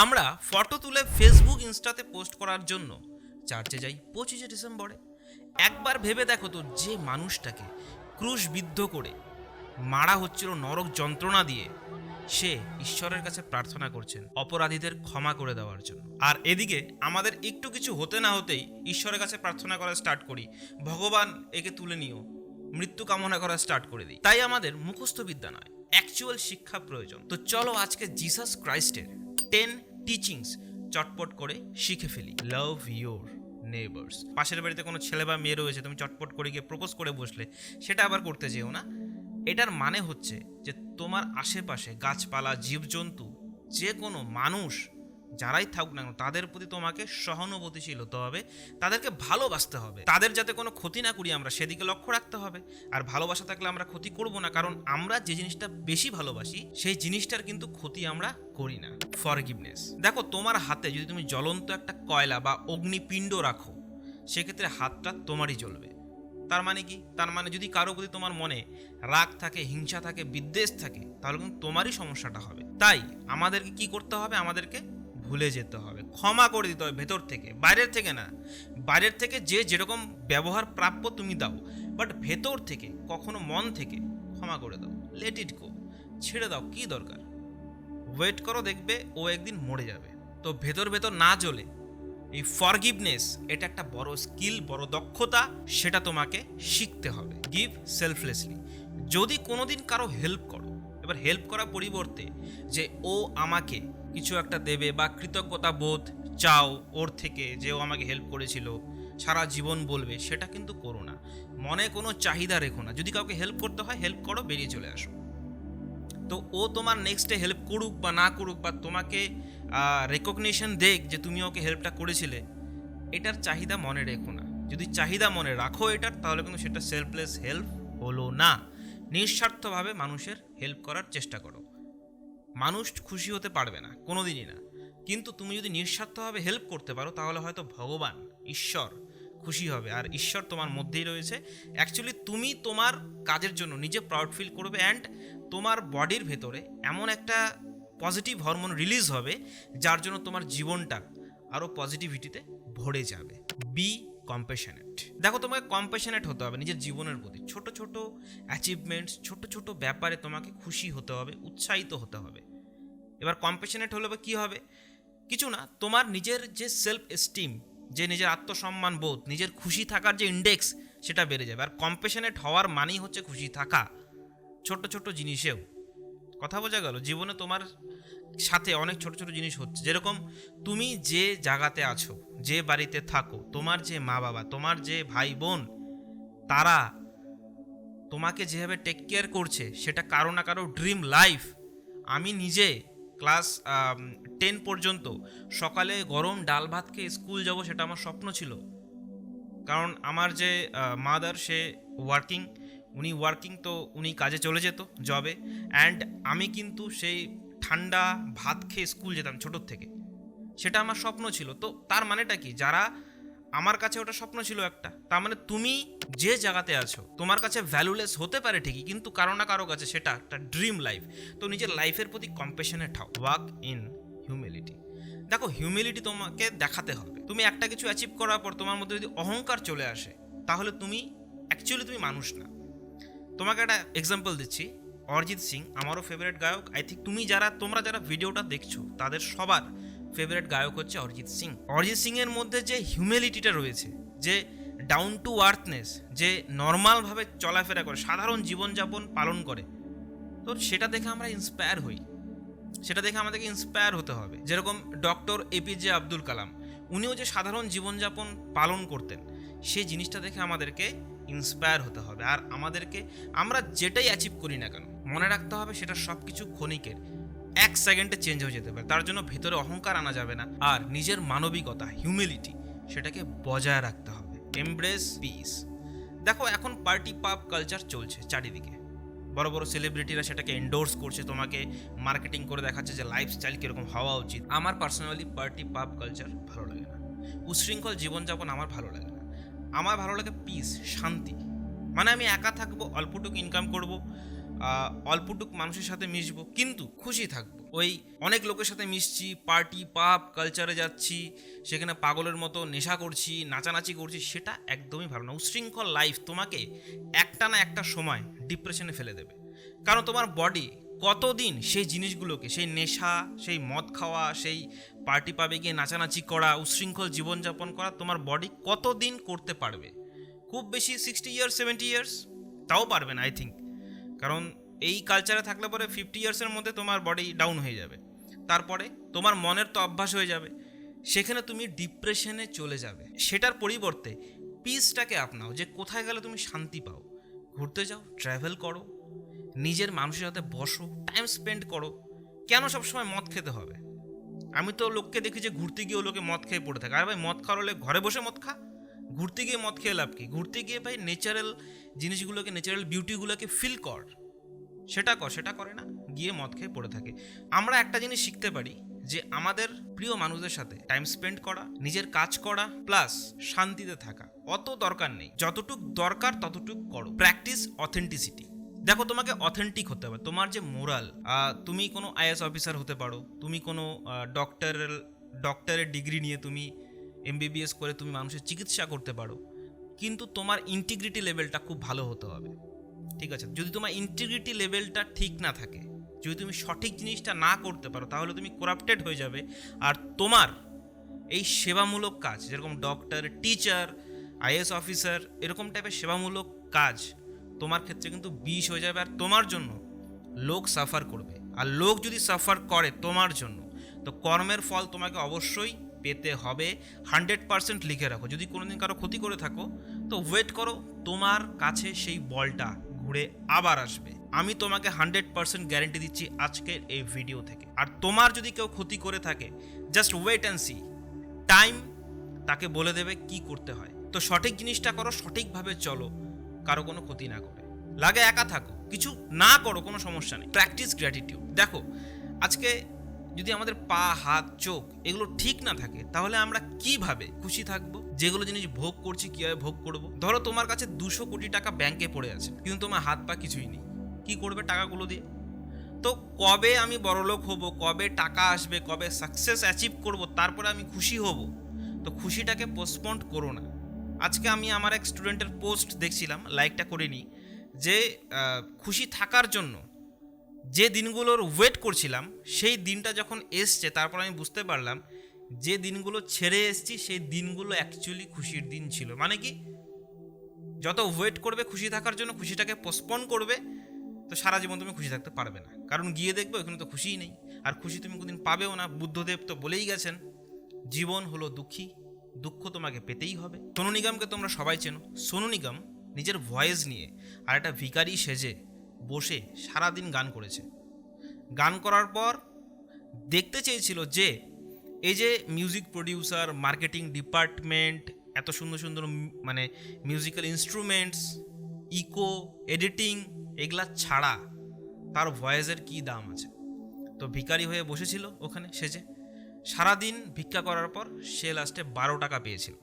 আমরা ফটো তুলে Facebook ইনস্টাতে post করার জন্য চার্চে যাই পঁচিশে ডিসেম্বরে। একবার ভেবে দেখো তো যে মানুষটাকে ক্রুশবিদ্ধ করে মারা হচ্ছিল নরক যন্ত্রণা দিয়ে। সে ঈশ্বরের কাছে প্রার্থনা করছেন অপরাধীদের ক্ষমা করে দেওয়ার জন্য। আর এদিকে আমাদের একটু কিছু হতে না হতেই ঈশ্বরের কাছে প্রার্থনা করা স্টার্ট করি। ভগবান, একে তুলে নিও। মৃত্যু কামনা করা স্টার্ট করে দিই। তাই আমাদের মুখস্থ বিদ্যা নয় অ্যাকচুয়াল শিক্ষা প্রয়োজন। তো চলো আজকে জিসাস ক্রাইস্টের টেন টিচিংস চটপট করে শিখে ফেলি। লাভ ইয়োর নেবার্স পাশের বাড়িতে কোনো ছেলে বা মেয়ে রয়েছে, তুমি চটপট করে গিয়ে প্রপোজ করে বসলে, সেটা আবার করতে যেও না। এটার মানে হচ্ছে যে তোমার আশেপাশে গাছপালা, জীবজন্তু যে কোনো মানুষ যারাই থাকুক না তাদের প্রতি তোমাকে সহানুভূতিশীল হতে হবে, তাদেরকে ভালোবাসতে হবে। তাদের যাতে কোনো ক্ষতি না করি আমরা, সেদিকে লক্ষ্য রাখতে হবে। আর ভালোবাসা থাকলে আমরা ক্ষতি করব না, কারণ আমরা যে জিনিসটা বেশি ভালোবাসি, সেই জিনিসটার কিন্তু ক্ষতি আমরা করি না। ফরগিভনেস দেখো, তোমার হাতে যদি তুমি জ্বলন্ত একটা কয়লা বা অগ্নিপিণ্ড রাখো, সেক্ষেত্রে হাতটা তোমারই জ্বলবে। তার মানে কি? তার মানে যদি কারও প্রতি তোমার মনে রাগ থাকে, হিংসা থাকে, বিদ্বেষ থাকে, তাহলে কিন্তু তোমারই সমস্যাটা হবে। তাই আমাদেরকে কি করতে হবে? আমাদেরকে ভুলে যেতে হবে, ক্ষমা করে দিতে হবে ভেতর থেকে, বাইরের থেকে না। বাইরের থেকে যে যেরকম ব্যবহার প্রাপ্য তুমি দাও বাট ভেতর থেকে, কখনো মন থেকে ক্ষমা করে দাও লেট ইট গো ছেড়ে দাও, কি দরকার? ওয়েট করো, দেখবে ও একদিন মরে যাবে। তো ভেতর ভেতর না জ্বলে, এই ফরগিভনেস এটা একটা বড় স্কিল বড় দক্ষতা, সেটা তোমাকে শিখতে হবে গিভ সেলফলেসলি যদি কোনোদিন কারও হেল্প করো, এবার হেল্প করার পরিবর্তে যে ও আমাকে কিছু একটা দেবে বা কৃতজ্ঞতা বোধ চাও ওর থেকে যে ও আমাকে হেল্প করেছিল, সারা জীবন বলবে, সেটা কিন্তু করো না। মনে কোনো চাহিদা রেখো না। যদি কাউকে হেল্প করতে হয় হেল্প করো, বেরিয়ে চলে আসো। তো ও তোমার নেক্সটে হেল্প করুক বা না করুক বা তোমাকে রেকগনিশন দেখ যে তুমি ওকে হেল্পটা করেছিলে, এটার চাহিদা মনে রেখো না। যদি চাহিদা মনে রাখো এটার, তাহলে কিন্তু সেটা সেলফলেস হেল্প হলো না। নিঃস্বার্থভাবে মানুষের হেল্প করার চেষ্টা করো। মানুষ খুশি হতে পারবে না, কোনোদিনই না। কিন্তু তুমি যদি নিঃস্বার্থভাবে হেল্প করতে পারো, তাহলে হয়তো ভগবান, ঈশ্বর খুশি হবে। আর ঈশ্বর তোমার মধ্যেই রয়েছে। অ্যাকচুয়ালি তুমি তোমার কাজের জন্য নিজে প্রাউড ফিল করবে অ্যান্ড তোমার বডির ভেতরে এমন একটা পজিটিভ হরমোন রিলিজ হবে, যার জন্য তোমার জীবনটা আরও পজিটিভিটিতে ভরে যাবে। বি কম্পেশনেট দেখো, তোমাকে কম্পেশনেট হতে হবে নিজের জীবনের প্রতি। ছোট ছোট অ্যাচিভমেন্টস ছোট ছোট ব্যাপারে তোমাকে খুশি হতে হবে, উৎসাহিত হতে হবে। এবার কম্পেশনেট হলে বা কী হবে? কিছু না, তোমার নিজের যে সেলফ এস্টিম যে নিজের আত্মসম্মান বোধ, নিজের খুশি থাকার যে ইন্ডেক্স সেটা বেড়ে যাবে। আর কম্পেশনেট হওয়ার মানেই হচ্ছে খুশি থাকা। ছোট ছোট জিনিসেও। কথা বোঝা গেল? জীবনে তোমার সাথে অনেক ছোট ছোট জিনিস হচ্ছে। যেরকম তুমি যে জায়গাতে আছো, যে বাড়িতে থাকো, তোমার যে মা বাবা তোমার যে ভাই বোন তারা তোমাকে যেভাবে টেক কেয়ার করছে, সেটা কারও না কারও ড্রিম লাইফ আমি নিজে ক্লাস টেন পর্যন্ত সকালে গরম ডাল ভাত খেয়ে স্কুল যাব সেটা আমার স্বপ্ন ছিল। কারণ আমার যে মাদার সে ওয়ার্কিং উনি ওয়ার্কিং তো উনি কাজে চলে যেত জবে অ্যান্ড আমি কিন্তু সেই ঠান্ডা ভাত খেয়ে স্কুল যেতাম ছোটোর থেকে। সেটা আমার স্বপ্ন ছিল। তো তার মানেটা কি? যারা আমার কাছে ওটা স্বপ্ন ছিল একটা, তার মানে তুমি যে জায়গাতে আছো, তোমার কাছে ভ্যালুলেস হতে পারে ঠিকই, কিন্তু কারও না কারও কাছে সেটা একটা ড্রিম লাইফ তো নিজের লাইফের প্রতি কম্পেশনেট হও ওয়ার্ক ইন হিউমিলিটি দেখো হিউমিলিটি তোমাকে দেখাতে হবে। তুমি একটা কিছু অ্যাচিভ করার পর তোমার মধ্যে যদি অহংকার চলে আসে, তাহলে তুমি অ্যাকচুয়ালি তুমি মানুষ না। তোমাকে একটা এক্সাম্পল দিচ্ছি। অরিজিৎ সিং আমারও ফেভারিট গায়ক। আই থিঙ্ক তুমি যারা, তোমরা যারা ভিডিওটা দেখছ, তাদের সবার ফেভারিট গায়ক হচ্ছে অরিজিৎ সিং। অরিজিৎ সিং এর মধ্যে যে হিউম্যালিটিটা রয়েছে, যে ডাউন টু আর্থনেস যে নর্মালভাবে চলাফেরা করে, সাধারণ জীবনযাপন পালন করে, তো সেটা দেখে আমরা ইন্সপায়ার হই। সেটা দেখে আমাদেরকে ইন্সপায়ার হতে হবে। যেরকম ডক্টর এপিজে আব্দুল কালাম, উনিও যে সাধারণ জীবনযাপন পালন করতেন, সেই জিনিসটা দেখে আমাদেরকে ইন্সপায়ার হতে হবে। আর আমাদেরকে, আমরা যেটাই অ্যাচিভ করি না কেন মনে রাখতে হবে সেটা সব কিছু ক্ষণিকের। এক সেকেন্ডে চেঞ্জ হয়ে যেতে পারে। তার জন্য ভেতরে অহংকার আনা যাবে না। আর নিজের মানবিকতা হিউমিলিটি সেটাকে বজায় রাখতে হবে। এমব্রেস পিস দেখো, এখন পার্টি পাপ কালচার চলছে চারিদিকে। বড় বড় সেলিব্রিটিরা সেটাকে এন্ডোর্স করছে, তোমাকে মার্কেটিং করে দেখাচ্ছে যে লাইফস্টাইল কীরকম হওয়া উচিত। আমার পার্সোনালি পার্টি পাপ কালচার ভালো লাগে না। উশৃঙ্খল জীবনযাপন আমার ভালো লাগে না। আমার ভালো লাগে পিস শান্তি। মানে আমি একা থাকব, অল্পটুকু ইনকাম করব অল্পটুক মানুষের সাথে মিশবো, কিন্তু খুশি থাকব। ওই অনেক লোকের সাথে মিশছি, পার্টি, পাপ কালচারে যাচ্ছি, সেখানে পাগলের মতো নেশা করছি, নাচানাচি করছি, সেটা একদমই ভালো না। উশৃঙ্খল লাইফ তোমাকে একটা না একটা সময় ডিপ্রেশনে ফেলে দেবে। কারণ তোমার বডি কতদিন সেই জিনিসগুলোকে, সেই নেশা, সেই মদ খাওয়া, সেই পার্টি পাবে গিয়ে নাচানাচি করা, উশৃঙ্খল জীবনযাপন করা তোমার বডি কতদিন করতে পারবে? খুব বেশি সিক্সটি ইয়ার্স সেভেন্টি ইয়ার্স তাও পারবে না আই থিঙ্ক কারণ এই কালচারে থাকলে পরে ফিফটি ইয়ার্সের মধ্যে তোমার বডি ডাউন হয়ে যাবে। তারপরে তোমার মনের তো অভ্যাস হয়ে যাবে। সেখানে তুমি ডিপ্রেশনে চলে যাবে। সেটার পরিবর্তে পিসটাকে আপনাও, যে কোথায় গেলে তুমি শান্তি পাও। ঘুরতে যাও ট্রাভেল করো, নিজের মানুষের সাথে বসো টাইম স্পেন্ড করো। কেন সবসময় মদ খেতে হবে? আমি তো লোককে দেখি যে ঘুরতে গিয়েও লোকে মদ খেয়ে পড়ে থাকে। আর ভাই, মদ খাওয়ার হলে ঘরে বসে মদ খা। ঘুরতে গিয়ে মদ খেয়ে লাভ কি? ঘুরতে গিয়ে ভাই ন্যাচারাল জিনিসগুলোকে ন্যাচারাল বিউটিগুলোকে ফিল কর। সেটা কর, সেটা করে না, গিয়ে মদ খেয়ে পড়ে থাকে। আমরা একটা জিনিস শিখতে পারি যে আমাদের প্রিয় মানুষদের সাথে টাইম স্পেন্ড করা, নিজের কাজ করা প্লাস শান্তিতে থাকা, অত দরকার নেই। যতটুক দরকার ততটুক করো। প্র্যাকটিস অথেন্টিসিটি দেখো, তোমাকে অথেন্টিক হতে হবে। তোমার যে মোরাল তুমি কোনো আইএস অফিসার হতে পারো, তুমি কোনো ডক্টরের ডক্টরের ডিগ্রি নিয়ে তুমি এমবিবিএস করে তুমি মানুষের চিকিৎসা করতে পারো, কিন্তু তোমার ইন্টিগ্রিটি লেভেলটা খুব ভালো হতে হবে। ঠিক আছে? যদি তোমার ইন্টিগ্রিটি লেভেলটা ঠিক না থাকে, যদি তুমি সঠিক জিনিসটা না করতে পারো, তাহলে তুমি করাপ্টেড হয়ে যাবে। আর তোমার এই সেবামূলক কাজ, যেরকম ডক্টর টিচার আইএস অফিসার এরকম টাইপের সেবামূলক কাজ তোমার ক্ষেত্রে কিন্তু বিষ হয়ে যাবে। আর তোমার জন্য লোক সাফার করবে। আর লোক যদি সাফার করে তোমার জন্য, তো কর্মের ফল তোমাকে অবশ্যই পেতে হবে। হান্ড্রেড পার্সেন্ট লিখে রাখো। যদি কোনোদিন কারও ক্ষতি করে থাকো, তো ওয়েট করো, তোমার কাছে সেই বলটা ঘুরে আবার আসবে। আমি তোমাকে হান্ড্রেড পার্সেন্ট গ্যারেন্টি দিচ্ছি আজকের এই ভিডিও থেকে। আর তোমার যদি কেউ ক্ষতি করে থাকে just wait and see time তাকে বলে দেবে কি করতে হয়। তো সঠিক জিনিসটা করো, সঠিকভাবে চলো, কারও কোনো ক্ষতি না করে। লাগে একা থাকো, কিছু না করো, কোনো সমস্যা নেই। প্র্যাকটিস গ্র্যাটিটিউড দেখো, আজকে যদি আমাদের পা, হাত, চোখ এগুলো ঠিক না থাকে, তাহলে আমরা কীভাবে খুশি থাকব? যেগুলো জিনিস ভোগ করছি, কীভাবে ভোগ করব? ধরো তোমার কাছে দুশো কোটি টাকা ব্যাংকে পড়ে আছে, কিন্তু তোমার হাত পা কিছুই নেই। কি করবে টাকাগুলো দিয়ে? তো কবে আমি বড়লোক হব, কবে টাকা আসবে, কবে সাকসেস অ্যাচিভ করব, তারপরে আমি খুশি হব? তো খুশিটাকে পোস্টপন্ড করো না। আজকে আমি আমার এক স্টুডেন্টের পোস্ট দেখছিলাম লাইকটা করিনি যে খুশি থাকার জন্য যে দিনগুলোর ওয়েট করছিলাম, সেই দিনটা যখন এসছে, তারপর আমি বুঝতে পারলাম যে দিনগুলো ছেড়ে এসছি, সেই দিনগুলো অ্যাকচুয়ালি খুশির দিন ছিল। মানে কি? যত ওয়েট করবে খুশি থাকার জন্য, খুশিটাকে পোস্টপন করবে, তো সারা জীবন তুমি খুশি থাকতে পারবে না। কারণ গিয়ে দেখবে ওখানে তো খুশিই নেই। আর খুশি তুমি কোনদিন পাবেও না। বুদ্ধদেব তো বলেই গেছেন, জীবন হলো দুঃখী, দুঃখ তোমাকে পেতেই হবে। সোনু নিগমকে তোমরা সবাই চেনো। সোনু নিগম নিজের ভয়েস নিয়ে আর একটা ভিকারি সেজে বসে সারাদিন গান করেছে। গান করার পর দেখতে চেয়েছিল যে, এই যে মিউজিক প্রডিউসার মার্কেটিং ডিপার্টমেন্ট এত সুন্দর সুন্দর মানে মিউজিক্যাল ইনস্ট্রুমেন্টস ইকো এডিটিং এগুলা ছাড়া তার ভয়েসের কী দাম আছে? তো ভিখারি হয়ে বসেছিল ওখানে সেজে। সারাদিন ভিক্ষা করার পর সে লাস্টে বারো টাকা পেয়েছিল।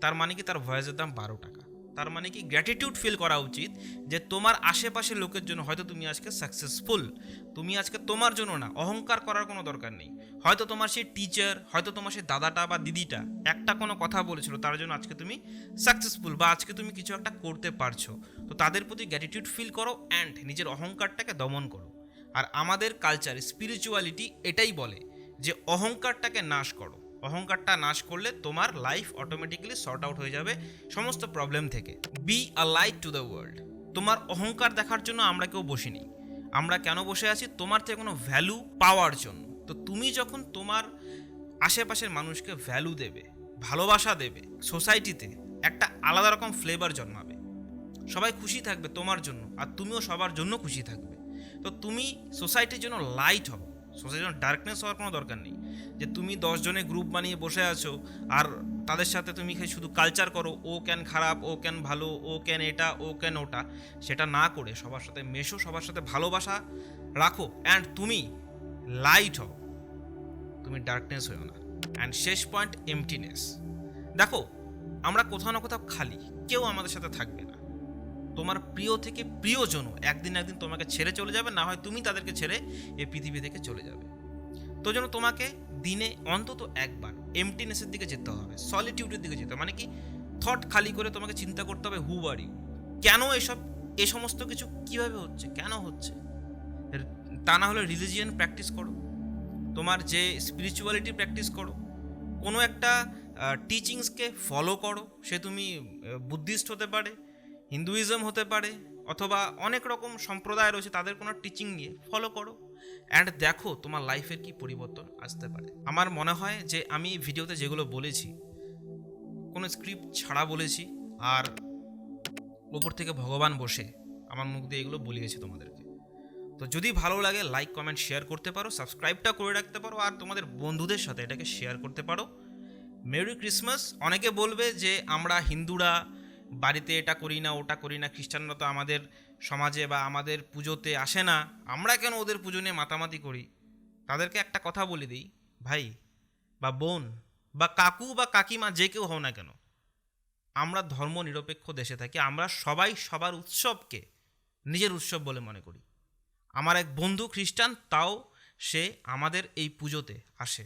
তার মানে কি তার ভয়েসের দাম বারো টাকা? তার মানে কি গ্র্যাটিটিউড ফিল করা উচিত যে তোমার আশেপাশের লোকের জন্য হয়তো তুমি আজকে সাকসেসফুল তুমি আজকে তোমার জন্য না, অহংকার করার কোনো দরকার নেই। হয়তো তোমার সেই টিচার হয়তো তোমার সেই দাদাটা বা দিদিটা একটা কোনো কথা বলেছিল, তার জন্য আজকে তুমি সাকসেসফুল বা আজকে তুমি কিছু একটা করতে পারছ। তো তাদের প্রতি গ্র্যাটিটিউড ফিল করো অ্যান্ড নিজের অহংকারটাকে দমন করো। আর আমাদের কালচার স্পিরিচুয়ালিটি এটাই বলে যে অহংকারটাকে নাশ করো। অহংকারটা নাশ করলে তোমার লাইফ অটোমেটিক্যালি সর্ট আউট হয়ে যাবে সমস্ত প্রবলেম থেকে। Be a light to the world তোমার অহংকার দেখার জন্য আমরা কেউ বসিনি। আমরা কেন বসে আছি? তোমার থেকে কোনো ভ্যালু পাওয়ার জন্য। তো তুমি যখন তোমার আশেপাশের মানুষকে ভ্যালু দেবে, ভালোবাসা দেবে সোসাইটিতে একটা আলাদা রকম ফ্লেভার জন্মাবে। সবাই খুশি থাকবে তোমার জন্য, আর তুমিও সবার জন্য খুশি থাকবে। তো তুমি সোসাইটির জন্য লাইট হও। সোসাইটির জন্য ডার্কনেস হওয়ার কোনো দরকার নেই। যে তুমি দশজনের গ্রুপ বানিয়ে বসে আছো, আর তাদের সাথে তুমি শুধু কালচার করো, ও কেন খারাপ, ও কেন ভালো, ও কেন এটা, ও কেন ওটা, সেটা না করে সবার সাথে মেশো, সবার সাথে ভালোবাসা রাখো অ্যান্ড তুমি লাইট হও। তুমি ডার্কনেস হয়েও না। অ্যান্ড শেষ পয়েন্ট এমটিনেস দেখো, আমরা কোথাও না কোথাও খালি, কেউ আমাদের সাথে থাকবে না। তোমার প্রিয় থেকে প্রিয়জনও একদিন একদিন তোমাকে ছেড়ে চলে যাবে, না হয় তুমি তাদেরকে ছেড়ে এই পৃথিবী থেকে চলে যাবে। তো জন্য তোমাকে দিনে অন্তত একবার এমটিনেসের দিকে যেতে হবে সলিটিউডের দিকে যেতে হবে। মানে কি? থট খালি করে তোমাকে চিন্তা করতে হবে হু ইউ কেন এসব, এ সমস্ত কিছু কীভাবে হচ্ছে? কেন হচ্ছে? তা না হলে রিলিজিয়ান প্র্যাকটিস করো। তোমার যে স্পিরিচুয়ালিটি প্র্যাকটিস করো। কোনো একটা টিচিংসকে ফলো করো। সে তুমি বুদ্ধিস্ট হতে পারে হিন্দুইজম হতে পারে, অথবা অনেক রকম সম্প্রদায় রয়েছে, তাদের কোনো টিচিং নিয়ে ফলো করো। অ্যান্ড দেখো তোমার লাইফের কি পরিবর্তন আসতে পারে। আমার মনে হয় যে আমি ভিডিওতে যেগুলো বলেছি, কোনো স্ক্রিপ্ট ছাড়া বলেছি, আর ওপর থেকে ভগবান বসে আমার মুখ দিয়ে এগুলো বলিয়েছে তোমাদেরকে। তো যদি ভালো লাগে লাইক কমেন্ট শেয়ার করতে পারো সাবস্ক্রাইবটা করে রাখতে পারো, আর তোমাদের বন্ধুদের সাথে এটাকে শেয়ার করতে পারো। মেরি ক্রিসমাস অনেকে বলবে যে আমরা হিন্দুরা, বাড়িতে এটা করি না, ওটা করি না, খ্রিস্টানরা তো আমাদের সমাজে বা আমাদের পুজোতে আসে না, আমরা কেন ওদের পুজো নিয়ে মাতামাতি করি? তাদেরকে একটা কথা বলে দিই, ভাই বা বোন বা কাকু বা কাকিমা যে কেউ হও না কেন, আমরা ধর্ম নিরপেক্ষ দেশে থাকি, আমরা সবাই সবার উৎসবকে নিজের উৎসব বলে মনে করি। আমার এক বন্ধু খ্রিস্টান, তাও সে আমাদের এই পুজোতে আসে,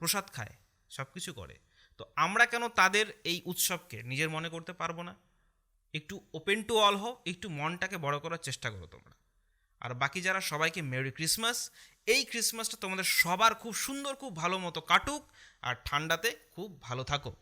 প্রসাদ খায় সব কিছু করে। তো আমরা কেন তাদের এই উৎসবকে নিজের মনে করতে পারব না? একটু ওপেন টু অল হও, একটু মনটাকে বড় করার চেষ্টা করো তোমরা। আর বাকি যারা সবাইকে মেরি ক্রিসমাস এই ক্রিসমাসটা তোমাদের সবার খুব সুন্দর, খুব ভালো মতো কাটুক, আর ঠান্ডাতে খুব ভালো থাকো।